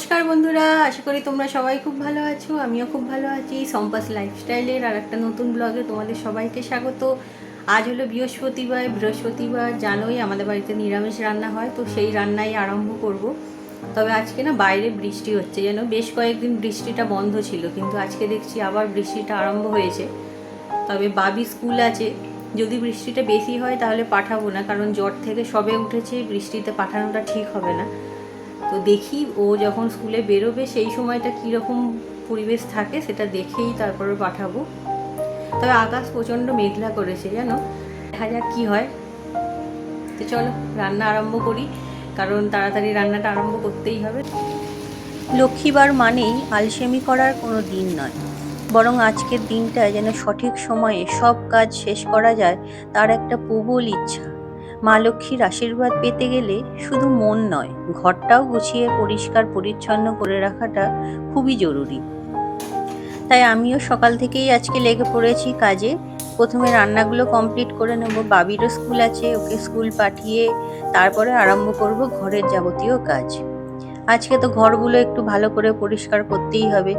নমস্কার বন্ধুরা, আশা করি তোমরা সবাই খুব ভালো আছো, আমিও খুব ভালো আছি। সম্পাস লাইফস্টাইলের আর একটা নতুন ব্লগে তোমাদের সবাইকে স্বাগত। আজ হলো বৃহস্পতিবার বৃহস্পতিবার জানোই আমাদের বাড়িতে নিরামিষ রান্না হয়, তো সেই রান্নাই আরম্ভ করব। তবে আজকে না বাইরে বৃষ্টি হচ্ছে, যেন বেশ কয়েকদিন বৃষ্টিটা বন্ধ ছিল, কিন্তু আজকে দেখছি আবার বৃষ্টিটা আরম্ভ হয়েছে। তবে বাবি স্কুল আছে, যদি বৃষ্টিটা বেশি হয় তাহলে পাঠাবো না, কারণ জ্বর থেকে সবে উঠেছে, বৃষ্টিতে পাঠানোটা ঠিক হবে না। তো দেখি ও যখন স্কুলে বেরোবে সেই সময়টা কীরকম পরিবেশ থাকে সেটা দেখেই তারপরে পাঠাবো। তবে আকাশ প্রচণ্ড মেঘলা করেছে, জানো? দেখা যাক কী হয়। তো চলো, রান্না আরম্ভ করি, কারণ তাড়াতাড়ি রান্নাটা আরম্ভ করতেই হবে। লক্ষ্মীবার মানেই আলসেমি করার কোনো দিন নয়। বরং আজকের দিনটা যেন সঠিক সময়ে সব কাজ শেষ করা যায়, তার একটা প্রবল ইচ্ছা। মা লক্ষ্মীর আশীর্বাদ পেতে গেলে শুধু মন নয়, ঘরটাও গুছিয়ে পরিষ্কার পরিচ্ছন্ন করে রাখাটা খুবই জরুরি। তাই আমিও সকাল থেকেই আজকে লেগে পড়েছি কাজে। প্রথমে রান্নাগুলো কমপ্লিট করে নেব। বাবিরও স্কুল আছে, ওকে স্কুল পাঠিয়ে তারপরে আরম্ভ করব ঘরের যাবতীয় কাজ। আজকে তো ঘরগুলো একটু ভালো করে পরিষ্কার করতেই হবে।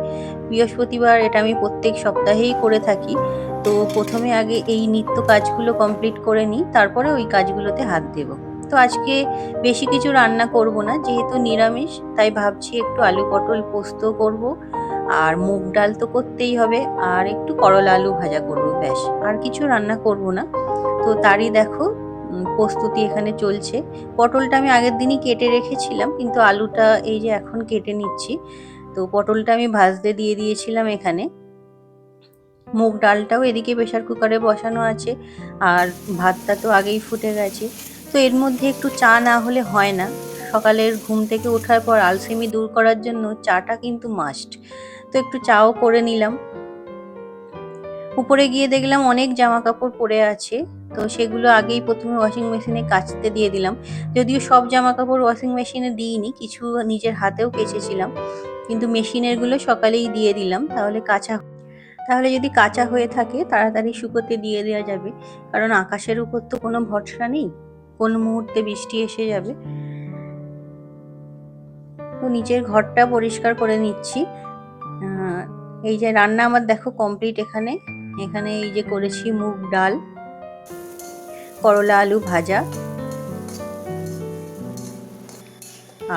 বৃহস্পতিবার এটা আমি প্রত্যেক সপ্তাহেই করে থাকি। তো প্রথমে আগে এই নিত্য কাজগুলো কমপ্লিট করে নিই, তারপরে ওই কাজগুলোতে হাত দেব। তো আজকে বেশি কিছু রান্না করব না, যেহেতু নিরামিষ, তাই ভাবছি একটু আলু পটল পোস্ত করব। আর মুগ ডাল তো করতেই হবে, আর একটু করলা আলু ভাজা করব, ব্যাস। আর কিছু রান্না করব না। তো তারই দেখো প্রস্তুতি এখানে চলছে। পটলটা আমি আগের দিনই কেটে রেখেছিলাম, কিন্তু আলুটা এই যে এখন কেটে নিচ্ছি। তো পটলটা আমি ভাজতে দিয়ে দিয়েছিলাম এখানে। মুগ ডালটাও এদিকে প্রেশার কুকারে বসানো আছে, আর ভাতটা তো আগেই ফুটে গেছে। তো এর মধ্যে একটু চা না হলে হয় না। সকালের ঘুম থেকে ওঠার পর আলসেমি দূর করার জন্য চাটা কিন্তু মাস্ট। তো একটু চাও করে নিলাম। উপরে গিয়ে দেখলাম অনেক জামা কাপড় পরে আছে। তো সেগুলো আগেই প্রথমে ওয়াশিং মেশিনে কাচতে দিয়ে দিলাম। যদিও সব জামা কাপড় ওয়াশিং মেশিনে দিইনি, কিছু নিজের হাতেও কেচেছিলাম। কিন্তু মেশিনেরগুলো সকালেই দিয়ে দিলাম, তাহলে কাঁচা তাহলে যদি কাঁচা হয়ে থাকে, তাড়াতাড়ি শুকোতে দিয়ে দেওয়া যাবে। কারণ আকাশের উপর তো কোনো ভরসা নেই, কোন মুহূর্তে বৃষ্টি এসে যাবে। তো নিচের ঘরটা পরিষ্কার করে নিচ্ছি। এই যে রান্না আমার দেখো কমপ্লিট এখানে। এখানে এই যে করেছি মুগ ডাল, করলা আলু ভাজা,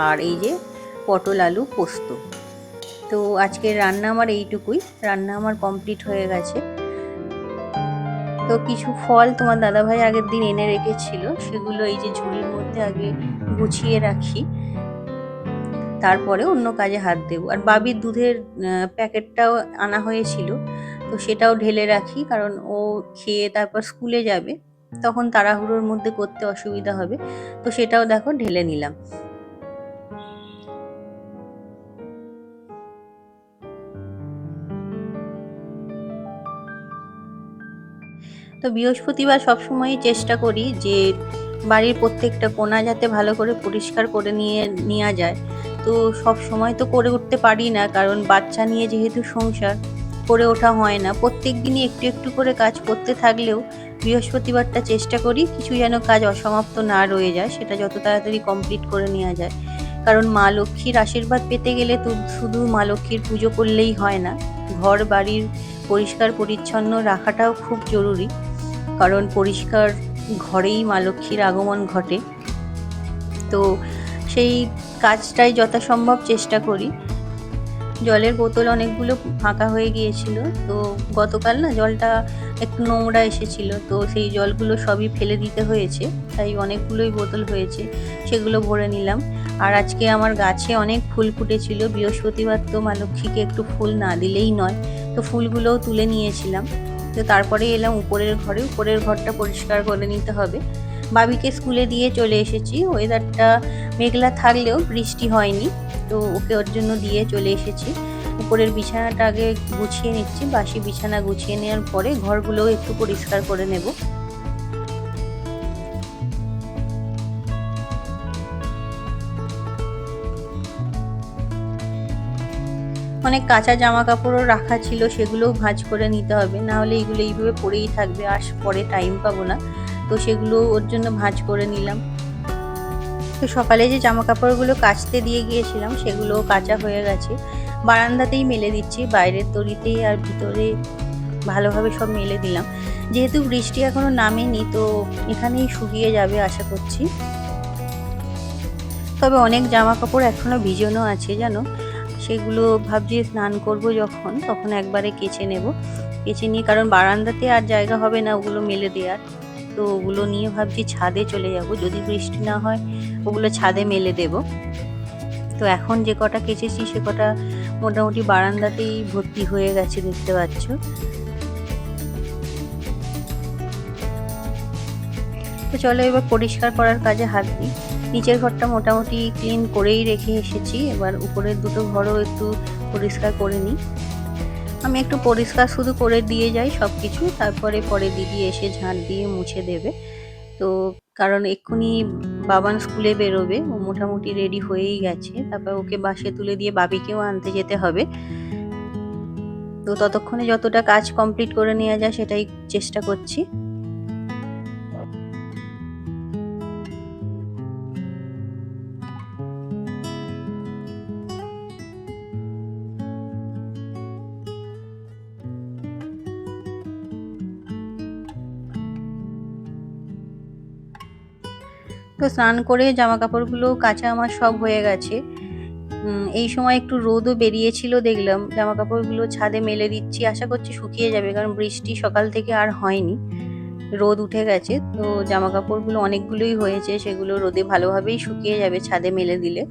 আর এই যে পটল আলু পোস্ত। তো আজকের রান্না আমার এইটুকুই, রান্না আমার কমপ্লিট হয়ে গেছে। তো কিছু ফল তোমার দাদাভাই আগের দিন এনে রেখেছিল, সেগুলো এই যে ঝুড়ির মধ্যে আগে গুছিয়ে রাখি। তারপরে অন্য কাজে হাত দেবো। আর বাবির দুধের প্যাকেটটাও আনা হয়েছিল। তো সেটাও ঢেলে রাখি, কারণ ও খেয়ে তারপর স্কুলে যাবে, তখন তাড়াহুড়োর মধ্যে করতে অসুবিধা হবে। তো সেটাও দেখো ঢেলে নিলাম। তো বৃহস্পতিবার সবসময়ই চেষ্টা করি যে বাড়ির প্রত্যেকটা কোণা যাতে ভালো করে পরিষ্কার করে নিয়ে, নেওয়া যায়। তো সব সময় তো করে উঠতে পারি না, কারণ বাচ্চা নিয়ে যেহেতু সংসার করে ওঠা হয় না। প্রত্যেক দিনই একটু একটু করে কাজ করতে থাকলেও বৃহস্পতিবারটা চেষ্টা করি কিছু যেন কাজ অসমাপ্ত না রয়ে যায়, সেটা যত তাড়াতাড়ি কমপ্লিট করে নেওয়া যায়। কারণ মা লক্ষ্মীর আশীর্বাদ পেতে গেলে তো শুধু মা লক্ষ্মীর পুজো করলেই হয় না, ঘর, বাড়ির পরিষ্কার পরিচ্ছন্ন রাখাটাও খুব জরুরি। কারণ পরিষ্কার ঘরেই মা লক্ষ্মীর আগমন ঘটে। তো সেই কাজটাই যথাসম্ভব চেষ্টা করি। জলের বোতল অনেকগুলো ফাঁকা হয়ে গিয়েছিল। তো গতকাল না জলটা একটু নোংরা এসেছিল। তো সেই জলগুলো সবই ফেলে দিতে হয়েছে। তাই অনেকগুলোই বোতল হয়েছে, সেগুলো ভরে নিলাম। আর আজকে আমার গাছে অনেক ফুল ফুটেছিল। বৃহস্পতিবার তো মা লক্ষ্মীকে একটু ফুল না দিলেই নয়। তো ফুলগুলোও তুলে নিয়েছিলাম। তো তারপরে এলাম উপরের ঘরে। উপরের ঘরটা পরিষ্কার করে নিতে হবে। বাবিকে স্কুলে দিয়ে চলে এসেছি। ওয়েদারটা মেঘলা থাকলেও বৃষ্টি হয়নি। তো ওকে ওর জন্য দিয়ে চলে এসেছি। উপরের বিছানাটা আগে গুছিয়ে নিচ্ছি, বাসি বিছানা গুছিয়ে নেওয়ার পরে ঘরগুলোও একটু পরিষ্কার করে নেব। অনেক কাঁচা জামা কাপড়ও রাখা ছিল, সেগুলোও ভাঁজ করে নিতে হবে। না হলে এগুলো এইভাবে পরেই থাকবে, আর পরে টাইম পাবো না। তো সেগুলো ওর জন্য ভাঁজ করে নিলাম। তো সকালে যে জামা কাপড়গুলো কাচতে দিয়ে গিয়েছিলাম সেগুলো কাচা হয়ে গেছে। বারান্দাতেই মেলে দিচ্ছি, বাইরের তরিতেই আর ভিতরে ভালোভাবে সব মেলে দিলাম। যেহেতু বৃষ্টি এখনও নামেনি, তো এখানেই শুকিয়ে যাবে আশা করছি। তবে অনেক জামা কাপড় এখনও ভিজানো আছে, জানো? সেগুলো ভাবছি স্নান করব যখন, তখন একবারে কেচে নেব। কেচে নিয়ে, কারণ বারান্দাতে আর জায়গা হবে না, ওগুলো মেলে দেওয়ার। তো ওগুলো নিয়ে ভাবছি ছাদে চলে যাব। যদি বৃষ্টি না হয়, ওগুলো ছাদে মেলে দেব। তো এখন যে কটা কেচেছি, সে কটা মোটামুটি বারান্দাতেই ভর্তি হয়ে গেছে, দেখতে পাচ্ছ। তো চলো এবার পরিষ্কার করার কাজে হাত দিই। নিচের ঘরটা মোটামুটি ক্লিন করেই রেখে এসেছি। এবার উপরের দুটো ঘরও একটু পরিষ্কার করে নিই। আমি একটু পরিষ্কার শুধু করে দিয়ে যাই সব কিছু তারপরে পরে দিদি এসে ঝাঁট দিয়ে মুছে দেবে। তো কারণ এক্ষুনি বাবান স্কুলে বেরোবে, ও মোটামুটি রেডি হয়েই গেছে। তারপর ওকে বাসে তুলে দিয়ে বাবিকেও আনতে যেতে হবে। তো ততক্ষণে যতটা কাজ কমপ্লিট করে নেওয়া যায় সেটাই চেষ্টা করছি। তো স্নান করে জামা কাপড়গুলো কাঁচা আমার সব হয়ে গেছে। এই সময় একটু রোদও বেরিয়েছিল দেখলাম। জামা কাপড়গুলো ছাদে মেলে দিচ্ছি। আশা করছি শুকিয়ে যাবে কারণ বৃষ্টি সকাল থেকে আর হয়নি। রোদ উঠে গেছে। তো জামা কাপড়গুলো অনেকগুলোই হয়েছে। সেগুলো রোদে ভালোভাবেই শুকিয়ে যাবে ছাদে মেলে দিলে।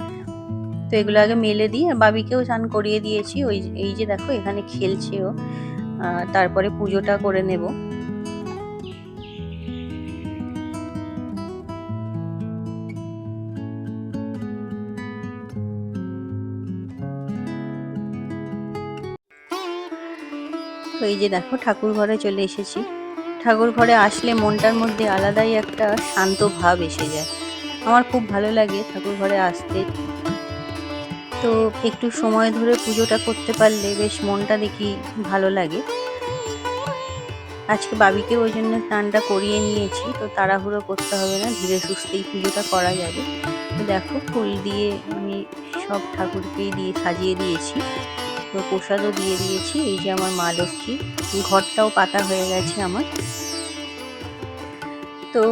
তো এগুলো আগে মেলে দিই। আর বাবিকেও স্নান করিয়ে দিয়েছি। ওই এই যে দেখো এখানে খেলছে ও তারপরে পুজোটা করে নেব। এই যে দেখো, ঠাকুর ঘরে চলে এসেছি। ঠাকুর ঘরে আসলে মনটার মধ্যে আলাদাই একটা শান্ত ভাব এসে যায়। আমার খুব ভালো লাগে ঠাকুর ঘরে আসতে। তো একটু সময় ধরে পুজোটা করতে পারলে বেশ মনটা দেখি ভালো লাগে। আজকে বাবিকে ওই জন্য স্নানটা করিয়ে নিয়েছি, তো তাড়াহুড়ো করতে হবে না, ধীরে সুস্থেই পুজোটা করা যাবে। তো দেখো, ফুল দিয়ে আমি সব ঠাকুরকেই দিয়ে সাজিয়ে দিয়েছি। প্রসাদও দিয়ে দিয়েছি, এই যে আমার মা লক্ষ্মী। ঘরটাও পাতা হয়ে গেছে আমার। তো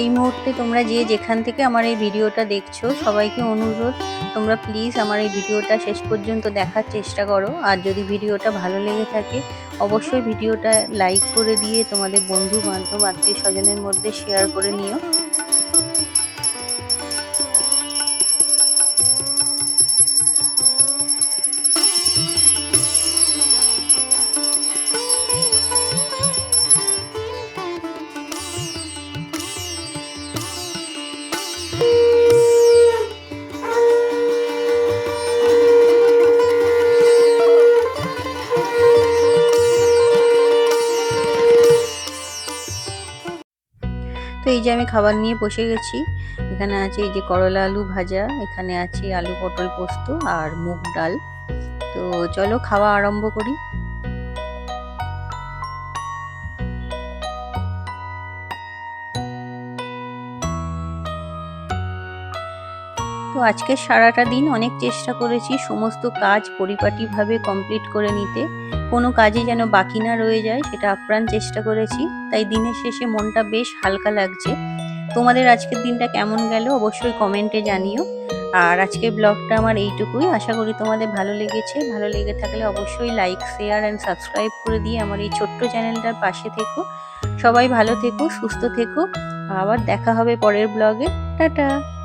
এই মুহূর্তে তোমরা যে যেখান থেকে আমার এই ভিডিওটা দেখছ, সবাইকে অনুরোধ, তোমরা প্লিজ আমার এই ভিডিওটা শেষ পর্যন্ত দেখার চেষ্টা করো। আর যদি ভিডিওটা ভালো লেগে থাকে, অবশ্যই ভিডিওটা লাইক করে দিয়ে তোমাদের বন্ধু বান্ধব আত্মীয় স্বজনের মধ্যে শেয়ার করে নিও। তো এই যে আমি খাবার নিয়ে বসে গেছি। এখানে আছে এই যে করলা আলু ভাজা, এখানে আছে আলু পটল পোস্ত আর মুগ ডাল। তো চলো খাওয়া আরম্ভ করি। তো আজকে সারাটা দিন অনেক চেষ্টা করেছি সমস্ত কাজ পরিপাটিভাবে কমপ্লিট করে নিতে। কোনো কাজে যেন বাকি না রয়ে যায়, সেটা আপ্রাণ চেষ্টা করেছি। তাই দিনের শেষে মনটা বেশ হালকা লাগছে। তোমাদের আজকের দিনটা কেমন গেল অবশ্যই কমেন্টে জানিও। আর আজকের ব্লগটা আমার এইটুকুই। আশা করি তোমাদের ভালো লেগেছে। ভালো লেগে থাকলে অবশ্যই লাইক শেয়ার অ্যান্ড সাবস্ক্রাইব করে দিয়ে আমার এই ছোট্ট চ্যানেলটার পাশে থেকো। সবাই ভালো থেকো, সুস্থ থেকো। আবার দেখা হবে পরের ব্লগে। টাটা!